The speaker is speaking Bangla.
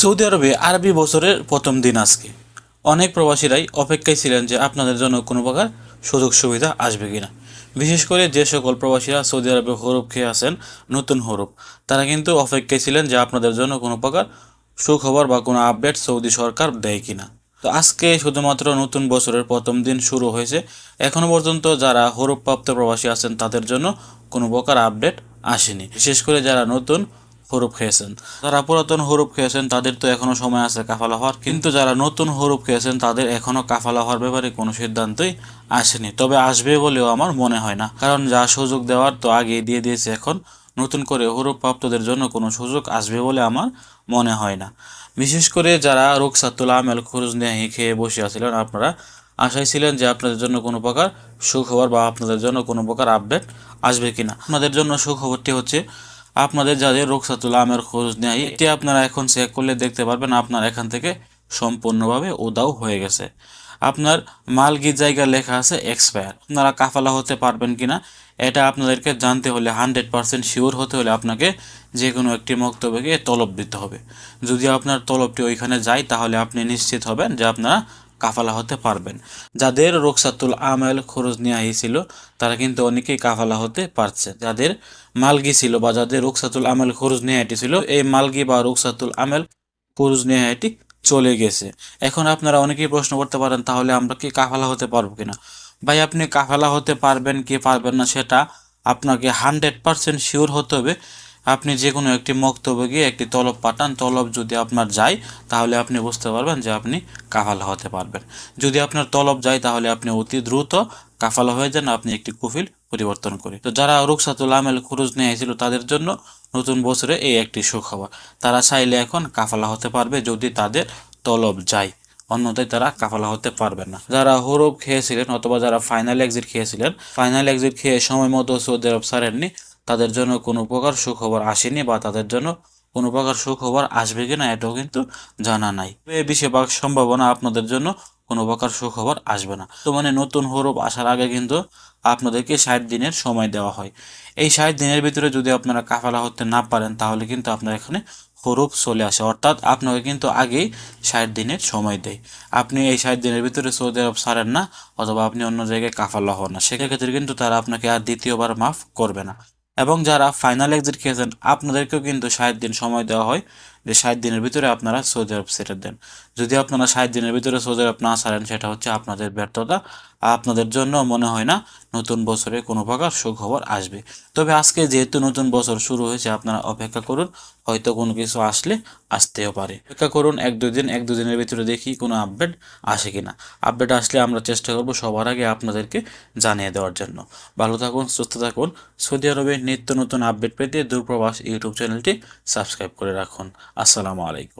সৌদি আরবে আরবি বছরের প্রথম দিন আজকে। অনেক প্রবাসীরাই অপেক্ষায় ছিলেন যে আপনাদের জন্য কোনো প্রকার সুযোগ সুবিধা আসবে কিনা। বিশেষ করে যে সকল প্রবাসীরা সৌদি আরবে হরফ খেয়ে আসেন নতুন হরুপ তারা কিন্তু অপেক্ষায় ছিলেন যে আপনাদের জন্য কোনো প্রকার সুখবর বা কোনো আপডেট সৌদি সরকার দেয় কিনা। তো আজকে শুধুমাত্র নতুন বছরের প্রথম দিন শুরু হয়েছে। এখনও পর্যন্ত যারা হরফপ্রাপ্ত প্রবাসী আছেন, তাদের জন্য কোনো প্রকার আপডেট আসেনি। বিশেষ করে যারা নতুন হরুপ খেয়েছেন। যারা পুরাতন হরুপ খেয়েছেন, তাদের তো এখনও সময় আছে কাফালা হওয়ার। কিন্তু যারা নতুন হরুপ খেয়েছেন, তাদের এখনও কাফালা হওয়ার ব্যাপারে কোনো সিদ্ধান্তই আসেনি। তবে আসবে বলেও আমার মনে হয় না। কারণ যা সুযোগ দেওয়ার তো আগে দিয়ে দিয়েছে এখন। নতুন করে হরুপ প্রাপ্তদের জন্য কোনো সুযোগ আসবে বলে আমার মনে হয় না। বিশেষ করে যারা রোকসাতুল আমেল খরচ নেহি খেয়ে বসে আছিলেন, আপনারা আশায় ছিলেন যে আপনাদের জন্য কোনো প্রকার সুখবর বা আপনাদের জন্য কোনো প্রকার আপডেট আসবে কিনা। আপনাদের জন্য সুখবরটি হচ্ছে আপনাদের যাদের রোকসাতুল আমের খোঁজ নেয় এটি আপনারা এখন চেক করলে দেখতে পারবেন আপনার এখান থেকে সম্পূর্ণভাবে উদাও হয়ে গেছে। আপনার মালগি জায়গায় লেখা আছে এক্সপায়ার আপনারা কাফালা হতে পারবেন কিনা, এটা আপনাদেরকে জানতে হলে হান্ড্রেড পার্সেন্ট শিওর হতে হলে আপনাকে যে কোনো একটি বক্তব্যকে তলব দিতে হবে। যদি আপনার তলবটি ওইখানে যায়, তাহলে আপনি নিশ্চিত হবেন যে আপনারা কাফালা হতে পারবেন। যাদের রোকসাতুল আমেল খরচ নেওয়া হয়েছিল তারা কিন্তু অনেকেই কাফালা হতে পারছে। যাদের মালগি ছিল বা যাদের রোকসাতুল আমেল খরচ নেহাটি ছিল, এই মালগি বা রোকসাতুল আমেল খরচ নেহাটি চলে গেছে। এখন আপনারা অনেকেই প্রশ্ন করতে পারেন, তাহলে আমরা কি কাফালা হতে পারব কিনা? ভাই, আপনি কাফালা হতে পারবেন কি পারবেন না, সেটা আপনাকে হান্ড্রেড পার্সেন্ট শিওর হতে হবে। আপনি যে কোনো একটি বক্তব্যে গিয়ে একটি তলব পাঠান, তলব যদি আপনার যায়, তাহলে আপনি বুঝতে পারবেন যে আপনি কাফালা হতে পারবেন। যদি আপনার তলব যায়, তাহলে আপনি অতি দ্রুত কাফালা হয়ে যান, আপনি একটি কুফিল পরিবর্তন করে। তো যারা রুকসাতুল আমেল খুরুজ নিয়ে ছিল তাদের জন্য নতুন বছরে এই একটি সুখবর। তারা চাইলে এখন কাফালা হতে পারবে যদি তাদের তলব যায়। অন্যথায় তারা কাফালা হতে পারবে না। যারা হরব খেয়েছিলেন অথবা যারা ফাইনাল এক্সিট খেয়েছিলেন ফাইনাল এক্সিট খেয়ে সময় মতো সৌদি আরব সারেননি তাদের জন্য কোনো প্রকার সুখবর আসেনি বা তাদের জন্য কোনো প্রকার সুখবর আসবে কিনা এটাও কিন্তু জানা নাই। বেশিরভাগ সম্ভাবনা আপনাদের জন্য কোনো প্রকার সুখবর আসবে না। তো মানে নতুন হরফ আসার আগে কিন্তু আপনাদেরকে ষাট দিনের সময় দেওয়া হয়। এই ষাট দিনের ভিতরে যদি আপনারা কাফালা হতে না পারেন, তাহলে কিন্তু আপনার এখানে হরুপ চলে আসে। অর্থাৎ আপনাকে কিন্তু আগেই ষাট দিনের সময় দেয়। আপনি এই ষাট দিনের ভিতরে সৌদি আরব ছাড়েন না, অথবা আপনি অন্য জায়গায় কাফালা হন না। সেক্ষেত্রে কিন্তু তারা আপনাকে আর দ্বিতীয়বার মাফ করবে না। এবং যারা ফাইনাল এক্সিট খেয়েছেন আপনাদেরকেও কিন্তু ষাট দিন সময় দেওয়া হয়। যে ষাট দিনের ভিতরে আপনারা সৌদি আরব ছেড়ে দেন। যদি আপনারা ষাট দিনের ভিতরে সৌদি আরব না ছাড়েন, সেটা হচ্ছে আপনাদের ব্যর্থতা। আপনাদের জন্য মনে হয় না নতুন বছরে কোনো প্রকার সুখবর আসবে। তবে আজকে যেহেতু নতুন বছর শুরু হয়েছে, আপনারা অপেক্ষা করুন, হয়তো কোনো কিছু আসলে আসতেও পারে। অপেক্ষা করুন এক দুই দিন, এক দুদিনের ভিতরে দেখি কোনো আপডেট আসে কিনা। আপডেট আসলে আমরা চেষ্টা করব সবার আগে আপনাদেরকে জানিয়ে দেওয়ার জন্য। ভালো থাকুন, সুস্থ থাকুন। সৌদি আরবে নিত্য নতুন আপডেট পেতে দূরপ্রবাস ইউটিউব চ্যানেলটি সাবস্ক্রাইব করে রাখুন। আসসালামু আলাইকুম।